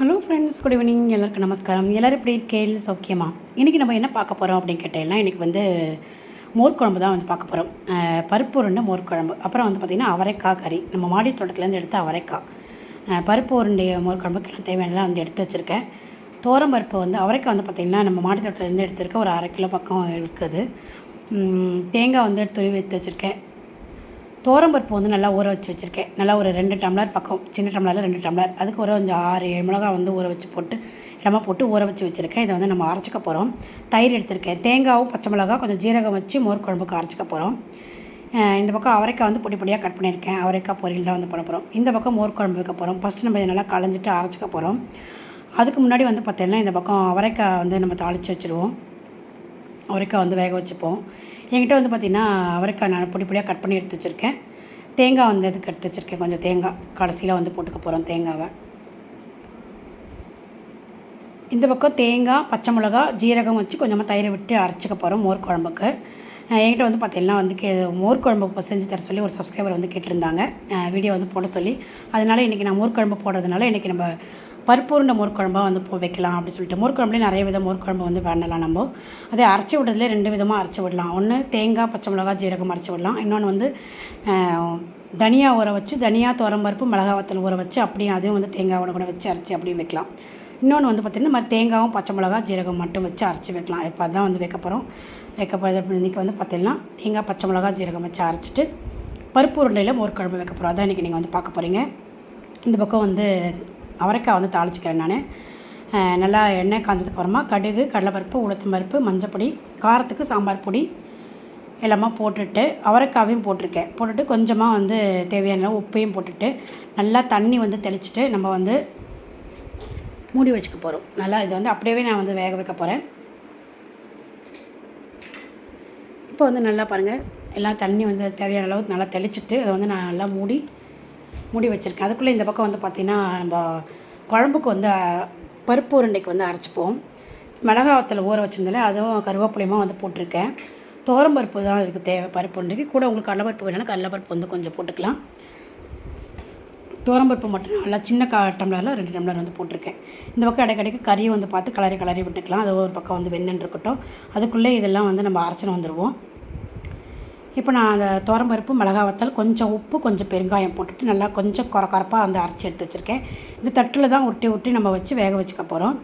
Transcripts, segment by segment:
Hello friends good evening எல்லாருக்கும் நமஸ்காரம். எல்லோரும் எப்படி இருக்கேள் சௌக்கியமா? இன்றைக்கி நம்ம என்ன பார்க்க போகிறோம் அப்படின்னு கேட்டேன்னா இன்றைக்கி வந்து மோர் குழம்பு தான் வந்து பார்க்க போகிறோம் பருப்பு உருண்டை மோர் குழம்பு அப்புறம் வந்து பார்த்திங்கன்னா அவரைக்காய் கறி. நம்ம மாடி தோட்டத்துலேருந்து எடுத்த அவரைக்காய். பருப்பு உருண்டைய மோர் குழம்புக்கு எல்லாம் வந்து எடுத்து வச்சுருக்கேன். தோரம் பருப்பு வந்து அவரைக்காய் வந்து பார்த்திங்கன்னா நம்ம மாடி தோட்டத்துலேருந்து எடுத்திருக்க ஒரு அரை கிலோ பக்கம் இருக்குது. தேங்காய் வந்து துருவி எடுத்து வச்சுருக்கேன். தோரம்பருப்பு வந்து நல்லா ஊற வச்சு வச்சுருக்கேன். நல்லா ஒரு ரெண்டு டம்ளர் பக்கம் சின்ன டம்ளரில் ரெண்டு டம்ளர். அதுக்கு ஒரு கொஞ்சம் ஆறு ஏழு மிளகா வந்து ஊற வச்சு போட்டு இடமா போட்டு ஊற வச்சு வச்சுருக்கேன். இதை வந்து நம்ம அரைச்சிக்க போகிறோம் தயிர் எடுத்திருக்கேன். தேங்காவும் பச்சை மிளகா கொஞ்சம் ஜீரகம் வச்சு மோர் குழம்புக்கு அரைச்சிக்க போகிறோம் இந்த பக்கம் அவரைக்காய் வந்து பொடி பொடியாக கட் பண்ணியிருக்கேன். அவரைக்காய் பொரியல் தான் வந்து பண்ண போகிறோம் இந்த பக்கம் மோர் குழம்பு வைக்க போகிறோம் ஃபஸ்ட்டு நம்ம இதை நல்லா களைஞ்சிட்டு அரைச்சிக்க போகிறோம் அதுக்கு முன்னாடி வந்து பார்த்திங்கன்னா இந்த பக்கம் அவரைக்காய் வந்து நம்ம தாளித்து வச்சுருவோம். அவரைக்காய் வந்து வேக வச்சுப்போம். என்கிட்ட வந்து பார்த்திங்கன்னா அவரைக்காய் நான் பொடி பொடியாக கட் பண்ணி எடுத்து வச்சுருக்கேன். தேங்காய் வந்து அதுக்கு எடுத்து வச்சுருக்கேன்? கொஞ்சம் தேங்காய். கடைசியில் வந்து போட்டுக்க போகிறோம் தேங்காவை. இந்த பக்கம் தேங்காய் பச்சை மிளகா ஜீரகம் வச்சு கொஞ்சமாக தயிரை விட்டு அரைச்சிக்க போகிறோம் மோர் குழம்புக்கு. என்கிட்ட வந்து பார்த்தீங்கன்னா வந்து கே மோர் குழம்பு செஞ்சு தர சொல்லி ஒரு சப்ஸ்கிரைபர் வந்து கேட்டிருந்தாங்க. வீடியோ வந்து போட சொல்லி. அதனால் இன்றைக்கி நான் மோர் குழம்பு போடுறதுனால இன்றைக்கி நம்ம பருப்பு மோர்க்குழம்பாக வந்து போ வைக்கலாம் அப்படின்னு சொல்லிட்டு. மோர்க்குழம்புலேயே நிறைய வித மோர்க்குழம்பு வந்து பண்ணலாம் நம்ம. அதே அரைச்சி விடுறதுலேயே ரெண்டு விதமாக அரைச்சி விடலாம். ஒன்று தேங்காய் பச்சை மிளகா ஜீரகம் அரைச்சி விடலாம். இன்னொன்று வந்து தனியா ஊற வச்சு தனியா துவரம்பருப்பு மிளகா வத்தல் ஊற வச்சு அப்படியும் அதையும் வந்து தேங்காவோட கூட வச்சு அரைச்சி அப்படியும் வைக்கலாம். இன்னொன்று வந்து பார்த்திங்கன்னா மாதிரி தேங்காயும் பச்சை மிளகா ஜீரகம் மட்டும் வச்சு அரைச்சி வைக்கலாம். இப்போ அதான் வந்து வைக்க போகிறோம் வைக்க போகிறது இன்றைக்கி வந்து பார்த்திங்கன்னா தேங்காய் பச்சை மிளகா ஜீரகம் வச்சு அரைச்சிட்டு பருப்பு உருண்டையில் மோர் குழம்பு வைக்க போகிறோம் அதான் இன்றைக்கி நீங்கள் வந்து பார்க்க போகிறீங்க இந்த பக்கம் வந்து அவரைக்காய் வந்து தாளிச்சிக்கிறேன் நான். நல்லா எண்ணெய் காஞ்சதுக்கு அப்புறமா கடுகு கடலைப்பருப்பு உளுத்தம் பருப்பு மஞ்சப்பொடி காரத்துக்கு சாம்பார் பொடி எல்லாமே போட்டுட்டு அவரைக்காவையும் போட்டிருக்கேன். போட்டுட்டு கொஞ்சமாக வந்து தேவையான அளவு உப்பையும் போட்டுட்டு நல்லா தண்ணி வந்து தெளிச்சிட்டு நம்ம வந்து மூடி வச்சுக்க போகிறோம் நல்லா இது வந்து அப்படியே நான் வந்து வேக வைக்க போகிறேன் இப்போ வந்து நல்லா பாருங்கள் எல்லாம் தண்ணி வந்து தேவையான அளவு நல்லா தெளிச்சிட்டு அதை வந்து நான் நல்லா மூடி மூடி வச்சுருக்கேன் அதுக்குள்ளே இந்த பக்கம் வந்து பார்த்திங்கன்னா நம்ம குழம்புக்கு வந்து பருப்பு உருண்டைக்கு வந்து அரைச்சிப்போம். மிளகாவத்தில் ஊற வச்சிருந்தாலே அதுவும் கருவேப்பிலையுமா வந்து போட்டிருக்கேன். துவரம் பருப்பு தான் இதுக்கு தேவை பருப்பு உருண்டைக்கு. கூட உங்களுக்கு கடலப்பருப்பு வேணாலும் கடலப்பருப்பு வந்து கொஞ்சம் போட்டுக்கலாம். துவரம்பருப்பு மட்டும் நல்லா சின்ன கா டம்ளரில் ரெண்டு டம்ளர் வந்து போட்டிருக்கேன். இந்த பக்கம் இடைக்கடைக்கு கறியை வந்து பார்த்து கலரி கலரி விட்டுக்கலாம். அது ஒரு பக்கம் வந்து வெந்துன்னு இருக்கட்டும். அதுக்குள்ளே இதெல்லாம் வந்து நம்ம அரைச்சின்னு வந்துடுவோம் இப்போ நான் அந்த துவரம்பருப்பு மிளகா வத்தல் கொஞ்சம் உப்பு கொஞ்சம் பெருங்காயம் போட்டுட்டு நல்லா கொஞ்சம் குறை அந்த அரைச்சி எடுத்து வச்சுருக்கேன். இந்த தட்டில் தான் உருட்டி உருட்டி நம்ம வச்சு வேக வச்சுக்க போகிறோம்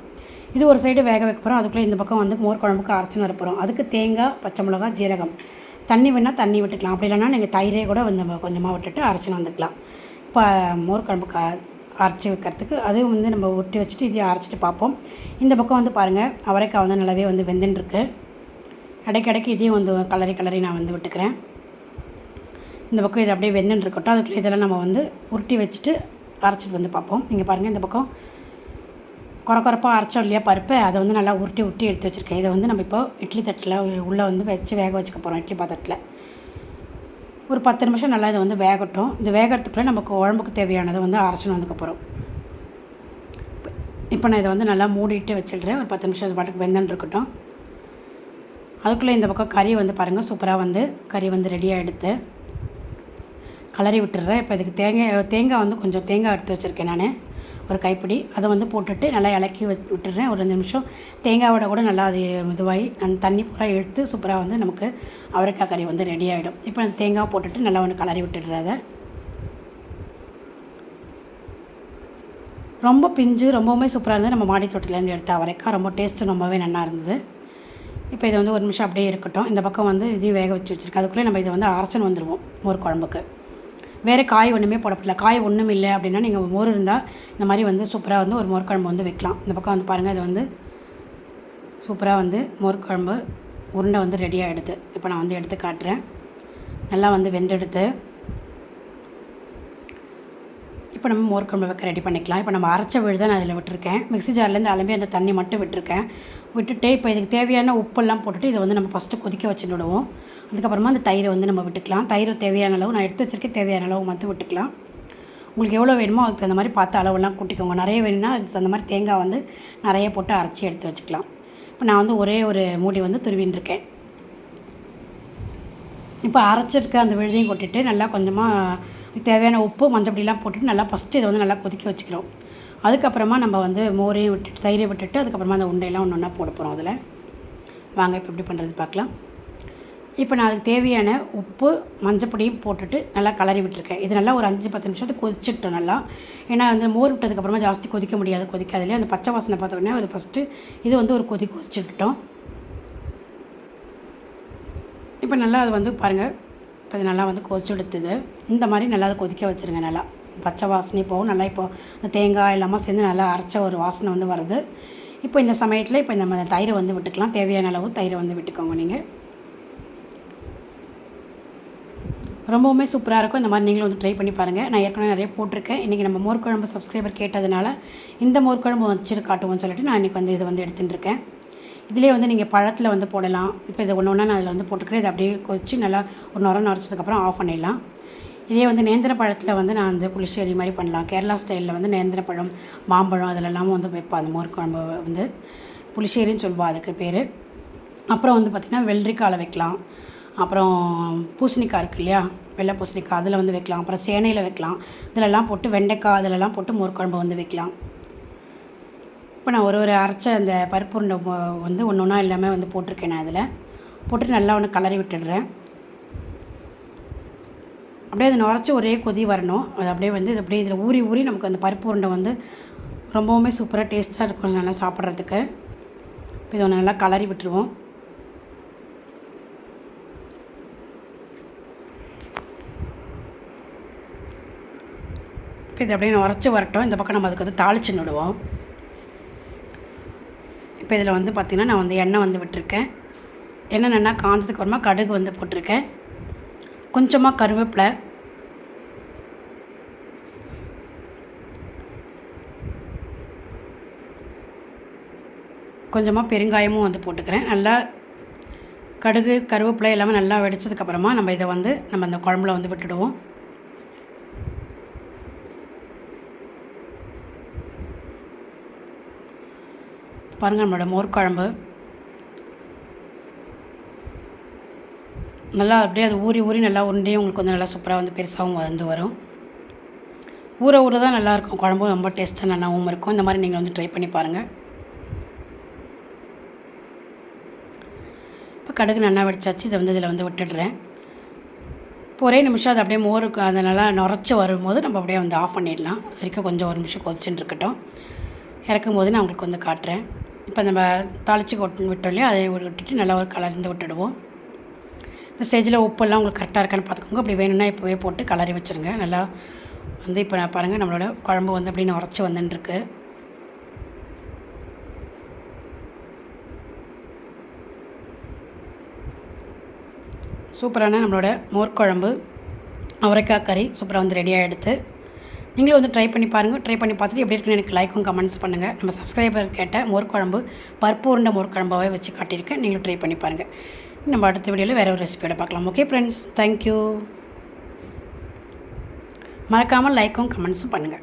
இது ஒரு சைடு வேக வைக்க போகிறோம் அதுக்குள்ளே இந்த பக்கம் வந்து மோர் குழம்புக்கு அரைச்சின்னு வர போகிறோம் அதுக்கு தேங்காய் பச்சை மிளகா ஜீரகம். தண்ணி வேணால் தண்ணி விட்டுக்கலாம். அப்படி இல்லைன்னா நீங்கள் தயிரே கூட வந்து நம்ம கொஞ்சமாக விட்டுட்டு அரைச்சின்னு வந்துக்கலாம். இப்போ மோர் குழம்புக்கு அரைச்சி வைக்கிறதுக்கு அதுவும் வந்து நம்ம ஒட்டி வச்சுட்டு இதையும் அரைச்சிட்டு பார்ப்போம். இந்த பக்கம் வந்து பாருங்கள் அவரைக்காய் வந்து நல்லாவே வந்து வெந்துன்னு இருக்குது இடைக்கடைக்கு இதையும் வந்து கலரி கலரி நான் வந்து விட்டுக்கிறேன். இந்த பக்கம் இது அப்படியே வெந்துன்னு இருக்கட்டும். அதுக்குள்ளே இதெல்லாம் நம்ம வந்து உருட்டி வச்சுட்டு அரைச்சிட்டு வந்து பார்ப்போம். இங்கே பாருங்கள் இந்த பக்கம் குறை குறைப்பாக அரைச்சோம் இல்லையா பருப்பை? அதை வந்து நல்லா உருட்டி உருட்டி எடுத்து வச்சுருக்கேன். இதை வந்து நம்ம இப்போ இட்லி தட்டில் உள்ளே வந்து வச்சு வேக வச்சுக்க போகிறோம் இட்லி பாத்திரத்தில். ஒரு பத்து நிமிஷம் நல்லா இதை வந்து வேகட்டும். இந்த வேகறதுக்குள்ளே நமக்கு உடம்புக்கு தேவையானதை வந்து அரைச்சின்னு வந்துக்கப்புறம் இப்போ நான் இதை வந்து நல்லா மூடிட்டு வச்சிடுறேன். ஒரு பத்து நிமிஷம் அது பாட்டுக்கு வெந்தன் இருக்கட்டும். அதுக்குள்ளே இந்த பக்கம் கறி வந்து பாருங்கள் சூப்பராக வந்து கறி வந்து ரெடியாக எடுத்து கலரி விட்டுடுறேன். இப்போ இதுக்கு தேங்காய் தேங்காய் வந்து கொஞ்சம் தேங்காய் எடுத்து வச்சுருக்கேன் நான். ஒரு கைப்பிடி. அதை வந்து போட்டுட்டு நல்லா இலக்கி விட்டுடுறேன். ஒரு ரெண்டு நிமிஷம். தேங்காயோட கூட நல்லா அது இதுவாகி அந்த தண்ணி பூரா எடுத்து சூப்பராக வந்து நமக்கு அவரைக்காய் கறி வந்து ரெடி ஆகிடும் இப்போ அந்த தேங்காய் போட்டுட்டு நல்லா ஒன்று கலரி விட்டுடுறத ரொம்ப பிஞ்சு ரொம்பவுமே சூப்பராக இருந்தது. நம்ம மாடி தோட்டத்துலேருந்து எடுத்த அவரைக்காய். ரொம்ப டேஸ்ட்டு ரொம்பவே நல்லா இருந்தது. இப்போ இது வந்து ஒரு நிமிஷம் அப்படியே இருக்கட்டும். இந்த பக்கம் வந்து இதையும் வேக வச்சு வச்சுருக்கேன். அதுக்குள்ளே நம்ம இதை வந்து அரைச்சன் வந்துடுவோம் மோர் குழம்புக்கு. வேறு காய் ஒன்றுமே போடப்படல காய் ஒன்றும் இல்லை அப்படின்னா நீங்கள் மோர் இருந்தால் இந்த மாதிரி வந்து சூப்பராக வந்து ஒரு மோர் குழம்பு வந்து வைக்கலாம். இந்த பக்கம் வந்து பாருங்கள் இது வந்து சூப்பராக வந்து மோர் குழம்பு உருண்டை வந்து ரெடி ஆகிடுது இப்போ நான் வந்து எடுத்து காட்டுறேன். நல்லா வந்து வெந்தெடுத்து இப்போ நம்ம மோர் குழம்பு வைக்க ரெடி பண்ணிக்கலாம். இப்போ நம்ம அரைச்ச வீடு தான் நான் அதில் விட்டுருக்கேன். மிக்ஸி ஜார்லேருந்து அலம்பி அந்த தண்ணி மட்டும் விட்டுருக்கேன். விட்டுட்டு இப்போ இதுக்கு தேவையான உப்பெல்லாம் போட்டுட்டு இதை வந்து நம்ம ஃபஸ்ட்டு கொதிக்க வச்சு விடுவோம் அதுக்கப்புறமா அந்த தயிரை வந்து நம்ம விட்டுக்கலாம். தயிர் தேவையான அளவு நான் எடுத்து வச்சிருக்கேன் தேவையான அளவு மட்டும் விட்டுக்கலாம். உங்களுக்கு எவ்வளோ வேணுமோ அதுக்கு தகுந்த மாதிரி பார்த்து அளவெல்லாம் கூட்டிக்கோங்க. நிறைய வேணும்னா அதுக்கு தகுந்த மாதிரி தேங்காய் வந்து நிறைய போட்டு அரைச்சி எடுத்து வச்சுக்கலாம். இப்போ நான் வந்து ஒரே ஒரு மூடி வந்து துருவின்னு இருக்கேன் இப்போ அரைச்சிருக்க அந்த விழுதையும் கொட்டிட்டு நல்லா கொஞ்சமாக தேவையான உப்பு மஞ்சப்பொடிலாம் போட்டுட்டு நல்லா ஃபஸ்ட்டு இதை வந்து நல்லா கொதிக்க வச்சுக்கிறோம். அதுக்கப்புறமா நம்ம வந்து மோரையும் விட்டுட்டு தயிரை விட்டுட்டு அதுக்கப்புறமா அந்த உண்டையெல்லாம் ஒன்று ஒன்றா போட போகிறோம் அதில். வாங்க இப்போ எப்படி பண்ணுறது பார்க்கலாம். இப்போ நான் அதுக்கு தேவையான உப்பு மஞ்சப்பொடியும் போட்டுட்டு நல்லா கலரி விட்டுருக்கேன். இது நல்லா ஒரு அஞ்சு பத்து நிமிஷத்துக்கு கொதிச்சுட்டோம் நல்லா. ஏன்னா வந்து மோர் விட்டதுக்கப்புறமா ஜாஸ்தி கொதிக்க முடியாது கொதிக்காதுலேயே அந்த பச்சை வாசனை பார்த்த உடனே அது ஃபஸ்ட்டு இது வந்து ஒரு கொதி கொதிச்சுட்டோம் இப்போ நல்லா அது வந்து பாருங்கள் இப்போ இது நல்லா வந்து கொதிச்சு எடுத்துது இந்த மாதிரி நல்லா அதை கொதிக்க வச்சுருங்க நல்லா. பச்சை வாசனை போகும். நல்லா இப்போ இந்த தேங்காய் எல்லாமே சேர்ந்து நல்லா அரைச்ச ஒரு வாசனை வந்து வருது. இப்போ இந்த சமயத்தில் இப்போ நம்ம தயிரை வந்து விட்டுக்கலாம். தேவையான அளவு தயிரை வந்து விட்டுக்கோங்க நீங்கள் ரொம்பவுமே சூப்பராக இருக்கும். இந்த மாதிரி நீங்களும் வந்து ட்ரை பண்ணி பாருங்கள் நான் ஏற்கனவே நிறைய போட்டிருக்கேன். இன்றைக்கி நம்ம மோர் குழம்பு சப்ஸ்கிரைபர் கேட்டதுனால இந்த மோர் குழம்பு வச்சுட்டு காட்டுவோம்னு சொல்லிட்டு நான் இன்றைக்கி வந்து இதை வந்து எடுத்துகிட்டு இருக்கேன். இதிலே வந்து நீங்கள் பழத்தில் வந்து போடலாம். இப்போ இதை ஒன்று ஒன்றா நான் அதில் வந்து போட்டுக்கிறேன். இதை அப்படியே கொதிச்சு நல்லா ஒரு நுரம் நுரைச்சதுக்கப்புறம் ஆஃப் பண்ணிடலாம். இதே வந்து நேந்திர பழத்தில் வந்து நான் வந்து புளிச்சேரி மாதிரி பண்ணலாம். கேரளா ஸ்டைலில் வந்து நேந்திர பழம் மாம்பழம் அதிலெல்லாம் வந்து வைப்பேன். அந்த மோர் குழம்பு வந்து புளிச்சேரின்னு சொல்லுவோம் அதுக்கு பேர். அப்புறம் வந்து பார்த்திங்கன்னா வெள்ளரிக்காயில் வைக்கலாம். அப்புறம் பூசணிக்காய் இருக்குது இல்லையா? வெள்ளை பூசணிக்காய் அதில் வந்து வைக்கலாம். அப்புறம் சேனையில் வைக்கலாம். இதிலெல்லாம் போட்டு வெண்டைக்காய் அதிலெல்லாம் போட்டு மோர் குழம்பு வந்து வைக்கலாம். இப்போ நான் ஒரு ஒரு அரைச்ச அந்த பருப்பு உருண்டை வந்து ஒன்று ஒன்றா எல்லாமே வந்து போட்டிருக்கேன் நான் அதில் போட்டு நல்லா ஒன்று கலரி விட்டுடுறேன். அப்படியே அதை நுரைச்சி ஒரே கொதி வரணும். அது அப்படியே வந்து இது அப்படியே இதில் ஊறி ஊறி நமக்கு அந்த பருப்பு உருண்டை வந்து ரொம்பவுமே சூப்பராக டேஸ்ட்டாக இருக்கும் நல்லா சாப்பிட்றதுக்கு. இப்போ இதை ஒன்று நல்லா கலரி விட்டுருவோம். இப்போ இது அப்படியே உரைச்சி வரட்டும். இந்த பக்கம் நம்ம அதுக்கு வந்து தாளிச்சு நடுவோம். இப்போ இதில் வந்து பார்த்திங்கன்னா நான் வந்து எண்ணெய் வந்து விட்டுருக்கேன். எண்ணெய் நல்லா காஞ்சதுக்கு அப்புறமா கடுகு வந்து போட்டிருக்கேன். கொஞ்சமாக கருவேப்பிலை. கொஞ்சமாக பெருங்காயமும் வந்து போட்டுக்கிறேன். நல்லா கடுகு கருவேப்பிலை எல்லாமே நல்லா வெடிச்சதுக்கப்புறமா நம்ம இதை வந்து நம்ம அந்த குழம்புல வந்து விட்டுடுவோம். பாருங்கள் நம்மளோட மோர் குழம்பு நல்லா அப்படியே அது ஊறி ஊறி நல்லா உருண்டையும் உங்களுக்கு வந்து நல்லா சூப்பராக வந்து பெருசாகவும் வந்து வரும். ஊற ஊற தான் நல்லாயிருக்கும் குழம்பும் ரொம்ப டேஸ்ட்டாக நல்லாவும் இருக்கும். இந்த மாதிரி நீங்கள் வந்து ட்ரை பண்ணி பாருங்கள் இப்போ கடுகு நல்லா வெடிச்சாச்சு. இதை வந்து இதில் வந்து விட்டுடுறேன். இப்போ ஒரே நிமிஷம் அது அப்படியே மோருக்கு அதை நல்லா நுரைச்சி வரும்போது நம்ம அப்படியே வந்து ஆஃப் பண்ணிடலாம். அது வரைக்கும் கொஞ்சம் ஒரு நிமிஷம் கொதிச்சுட்டு இருக்கட்டும். இறக்கும் போது நான் உங்களுக்கு வந்து காட்டுறேன். இப்போ நம்ம தாளித்து கொட்டு விட்டோம் இல்லையா அதை விட்டுட்டு நல்லா ஒரு கலர்ந்து விட்டுடுவோம். இந்த ஸ்டேஜில் உப்பெல்லாம் உங்களுக்கு கரெக்டாக இருக்கான்னு பார்த்துக்கோங்க. அப்படி வேணும்னா இப்போவே போட்டு கலரி வச்சுருங்க. நல்லா வந்து இப்போ நான் பாருங்கள் நம்மளோட குழம்பு வந்து அப்படின்னு உரைச்சி வந்துட்டுருக்கு. சூப்பரான நம்மளோட மோர் குழம்பு. அவரைக்காய் கறி சூப்பராக வந்து ரெடியாக எடுத்து நீங்களும் வந்து ட்ரை பண்ணி பாருங்கள் ட்ரை பண்ணி பார்த்துட்டு எப்படி இருக்குன்னு எனக்கு லைக்கும் கமெண்ட்ஸ் பண்ணுங்கள் நம்ம சப்ஸ்கிரைபர் கேட்ட மோர்க்குழம்பு பருப்பு உருண்டை மோர் வச்சு காட்டியிருக்கேன். நீங்களும் ட்ரை பண்ணி பாருங்கள் நம்ம அடுத்த வீடியோவில் வேறு ஒரு ரெசிபியோட பார்க்கலாம். ஓகே ஃப்ரெண்ட்ஸ் தேங்க்யூ மறக்காமல் லைக்கும் கமெண்ட்ஸும் பண்ணுங்கள்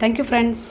தேங்க்யூ ஃப்ரெண்ட்ஸ்